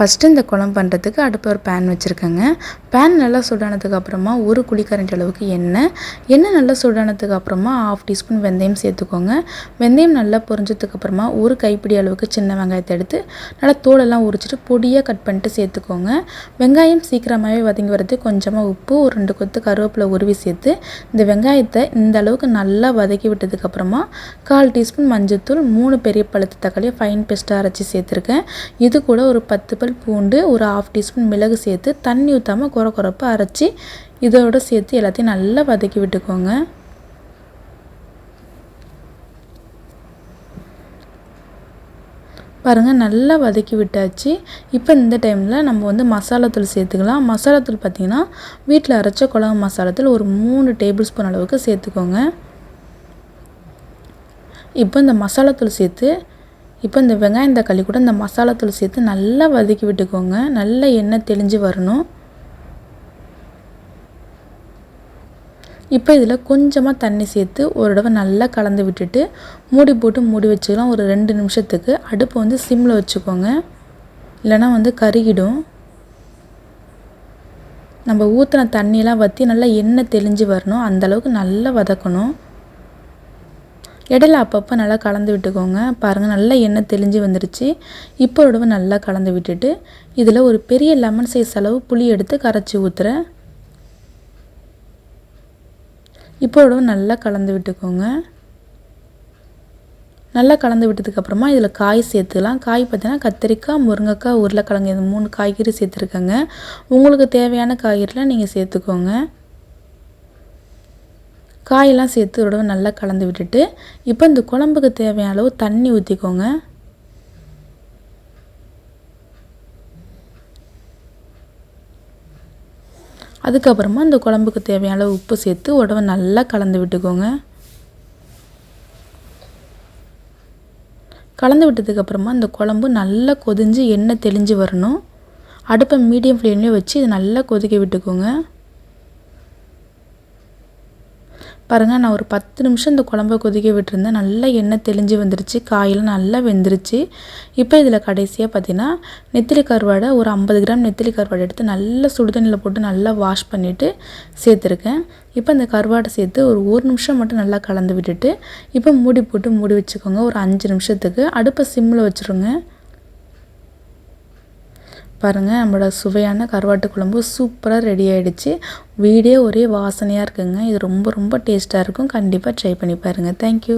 First இந்த குழம்பு பண்ணுறதுக்கு அடுப்பில் ஒரு பேன் வச்சுருக்கேங்க. பேன் நல்லா சூடானதுக்கு அப்புறமா ஒரு குழிக்கரண்டி அளவுக்கு எண்ணெய். எண்ணெய் நல்லா சூடானதுக்கு அப்புறமா ஆஃப் டீஸ்பூன் வெந்தயம் சேர்த்துக்கோங்க. வெந்தயம் நல்லா பொரிஞ்சதுக்கு அப்புறமா ஒரு கைப்பிடி அளவுக்கு சின்ன வெங்காயத்தை எடுத்து நல்லா தோலெல்லாம் உரிச்சிட்டு பொடியாக கட் பண்ணிட்டு சேர்த்துக்கோங்க. வெங்காயம் சீக்கிரமாகவே வதங்கி வரது கொஞ்சமாக உப்பு ஒரு ரெண்டு கொத்து கருவேப்பிலை உருவி சேர்த்து இந்த வெங்காயத்தை இந்த அளவுக்கு நல்லா வதக்கி விட்டதுக்கப்புறமா கால் டீஸ்பூன் மஞ்சள்தூள் மூணு பெரிய பழுத்து தக்காளியை ஃபைன் பெஸ்ட்டாக அரைச்சி சேர்த்துருக்கேன். இது கூட ஒரு பத்து பல் பூண்டு ஒரு ஆஃப் டீஸ்பூன் மிளகு சேர்த்து தண்ணி ஊற்றாமல் குறை குறைப்பு அரைச்சி இதோட சேர்த்து எல்லாத்தையும் நல்லா வதக்கி விட்டுக்கோங்க. பாருங்கள் நல்லா வதக்கி விட்டாச்சு. இப்போ இந்த டைமில் நம்ம வந்து மசாலாத்தூள் சேர்த்துக்கலாம். மசாலாத்தூள் பார்த்திங்கன்னா வீட்டில் அரைச்ச குழம்பு மசாலாத்தூள் ஒரு மூணு டேபிள் ஸ்பூன் அளவுக்கு சேர்த்துக்கோங்க. இப்போ இந்த மசாலாத்தூள் சேர்த்து இப்போ இந்த வெங்காயம் தக்காளி கூட இந்த மசாலா தூள் சேர்த்து நல்லா வதக்கி விட்டுக்கோங்க. நல்லா எண்ணெய் தெளிஞ்சு வரணும். இப்போ இதில் கொஞ்சமாக தண்ணி சேர்த்து ஒரு தடவை நல்லா கலந்து விட்டுட்டு மூடி போட்டு மூடி வச்சுக்கலாம். ஒரு ரெண்டு நிமிஷத்துக்கு. அடுப்பை வந்து சிம்மில் வச்சுக்கோங்க. இல்லைனா வந்து கருகிடும். நம்ம ஊற்றின தண்ணியெலாம் வற்றி நல்லா எண்ணெய் தெளிஞ்சு வரணும். அந்தளவுக்கு நல்லா வதக்கணும். இடையில அப்பப்போ நல்லா கலந்து விட்டுக்கோங்க. பாருங்கள் நல்லா எண்ணெய் தெளிஞ்சு வந்துருச்சு. இப்போ உடம்பு நல்லா கலந்து விட்டுட்டு இதில் ஒரு பெரிய லெமன் சைஸ் அளவு புளி எடுத்து கரைச்சி ஊற்றுறேன் இப்போ உடம்பு நல்லா கலந்து விட்டுக்கோங்க. நல்லா கலந்து விட்டதுக்கப்புறமா இதில் காய் சேர்த்துக்கலாம். காய் பார்த்தீங்கன்னா கத்திரிக்காய் முருங்கைக்காய் உருளைக்கிழங்கு இது மூணு காய்கறி சேர்த்துருக்கேங்க. உங்களுக்கு தேவையான காய்கறிலாம் நீங்கள் சேர்த்துக்கோங்க. காயெல்லாம் சேர்த்து ஒரு நல்லா கலந்து விட்டுட்டு இப்போ இந்த குழம்புக்கு தேவையான அளவு தண்ணி ஊற்றிக்கோங்க அதுக்கப்புறமா இந்த குழம்புக்கு தேவையான அளவு உப்பு சேர்த்து உடவை நல்லா கலந்து விட்டுக்கோங்க. கலந்து விட்டதுக்கப்புறமா இந்த குழம்பு நல்லா கொதிஞ்சு எண்ணெய் தெளிஞ்சு வரணும். அடுப்பை மீடியம் ஃப்ளேம்லேயே வச்சு இதை நல்லா கொதிக்க விட்டுக்கோங்க. பாருங்கள் நான் ஒரு பத்து நிமிஷம் இந்த குழம்ப கொதிக்க விட்டுருந்தேன். நல்லா எண்ணெய் தெளிஞ்சு வந்துருச்சு காயெல்லாம் நல்லா வெந்துருச்சு. இப்போ இதில் கடைசியாக பார்த்தீங்கன்னா நெத்திலி கருவாடை ஒரு ஐம்பது கிராம் நெத்திலி கருவாடை எடுத்து நல்லா சுடுதண்ணியில் போட்டு நல்லா வாஷ் பண்ணிவிட்டு சேர்த்துருக்கேன். இப்போ இந்த கருவாடை சேர்த்து ஒரு ஒரு நிமிஷம் மட்டும் நல்லா கலந்து விட்டுட்டு இப்போ மூடி போட்டு மூடி வச்சுக்கோங்க ஒரு அஞ்சு நிமிஷத்துக்கு. அடுப்பை சிம்மில் வச்சுருங்க. பாருங்கள் நம்மளோட சுவையான கருவாட்டு குழம்பு சூப்பராக ரெடி ஆகிடுச்சு வீடே ஒரே வாசனையாக இருக்குங்க. இது ரொம்ப ரொம்ப டேஸ்ட்டாக இருக்கும். கண்டிப்பாக ட்ரை பண்ணி பாருங்கள் தேங்க்யூ